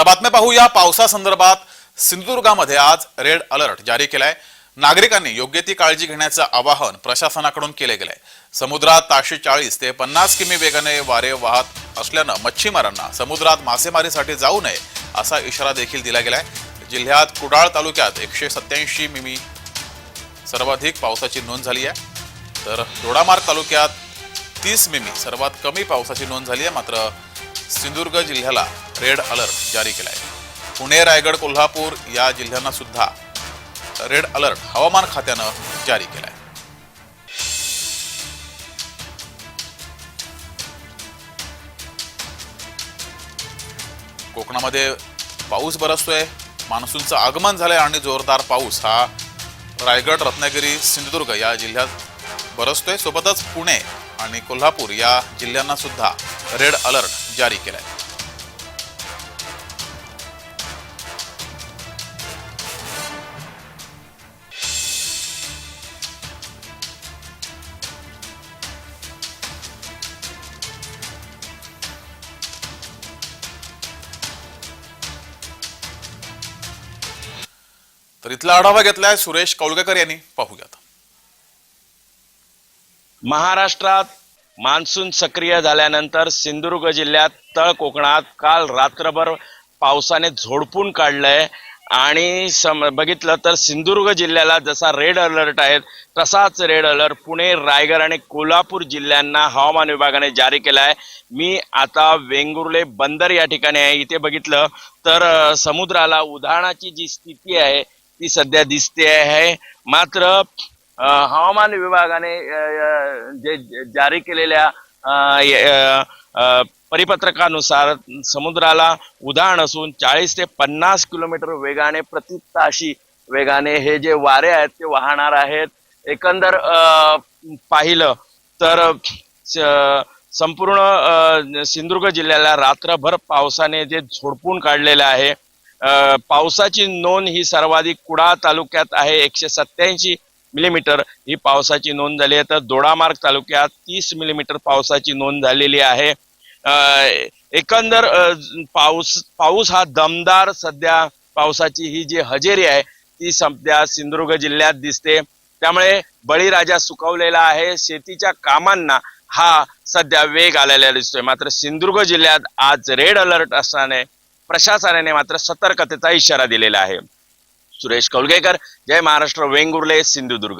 तर बातम्या पाहूया. पावसासंदर्भात सिंधुदुर्गामध्ये आज रेड अलर्ट जारी केलाय. नागरिकांनी योग्य ती काळजी घेण्याचं आवाहन प्रशासनाकडून केले गेलंय. समुद्रात ताशे चाळीस ते पन्नास किमी वेगाने वारे वाहत असल्यानं मच्छीमारांना समुद्रात मासेमारीसाठी जाऊ नये असा इशारा देखील दिला गेलाय. जिल्ह्यात कुडाळ तालुक्यात एकशे सत्याऐंशी मिमी सर्वाधिक पावसाची नोंद झाली आहे. तर दोडामार्ग तालुक्यात तीस मिमी सर्वात कमी पावसाची नोंद झाली आहे. मात्र सिंधुदुर्ग जिल्ह्याला रेड अलर्ट जारी केला आहे पुणे रायगड कोल्हापूर या जिल्ह्यांना सुद्धा रेड अलर्ट हवामान खात्यानं जारी केला आहे कोकणामध्ये पाऊस बरसतोय. मान्सूनचं आगमन झालंय आणि जोरदार पाऊस हा रायगड रत्नागिरी सिंधुदुर्ग या जिल्ह्यात बरसतोय. सोबतच पुणे आणि कोल्हापूर या जिल्ह्यांना सुद्धा रेड अलर्ट जारी केलाय. तर इथला आढावा घेतलाय सुरेश कौलगेकर यांनी. पाहूयात. महाराष्ट्रात मान्सून सक्रिय झाल्यानंतर सिंधुदुर्ग जिल्ह्यात तळ कोकणात काल रात्रभर पावसाने झोडपून काढलंय. आणि सम बघितलं तर सिंधुदुर्ग जिल्ह्याला जसा रेड अलर्ट आहे तसाच रेड अलर्ट पुणे रायगड आणि कोल्हापूर जिल्ह्यांना हवामान विभागाने जारी केला आहे मी आता वेंगुर्ले बंदर या ठिकाणी आहे. इथे बघितलं तर समुद्राला उधाणाची जी स्थिती आहे ती सध्या दिसते आहे. मात्र हवामान विभागाने जे जारी केलेल्या परिपत्रकानुसार समुद्राला उदाहरण असून चाळीस ते पन्नास किलोमीटर वेगाने प्रति ताशी वेगाने हे जे वारे आहेत ते वाहणार आहेत. एकंदर पाहिलं तर स- संपूर्ण सिंधुदुर्ग जिल्ह्याला रात्रभर पावसाने जे झोडपून काढलेलं आहे पावसाची नोंद ही सर्वाधिक कुडाळ तालुक्यात आहे. एकशे सत्याऐंशी मिलीमीटर. ही पावसाची नोंद झाली आहे. तर दोडामार्ग तालुक्यात तीस मिलीमीटर पावसाची नोंद झालेली आहे. एकंदर पाऊस पाऊस हा दमदार सध्या पावसाची ही जी हजेरी आहे ती सध्या सिंधुदुर्ग जिल्ह्यात दिसते. त्यामुळे बळीराजा सुकवलेला आहे. शेतीच्या कामांना हा सध्या वेग आलेला दिसतोय. मात्र सिंधुदुर्ग जिल्ह्यात आज रेड अलर्ट असल्याने प्रशासनाने मात्र सतर्कतेचा इशारा दिलेला आहे. सुरेश कौलगेकर. जय महाराष्ट्र वेंगुर्ले सिंधुदुर्ग.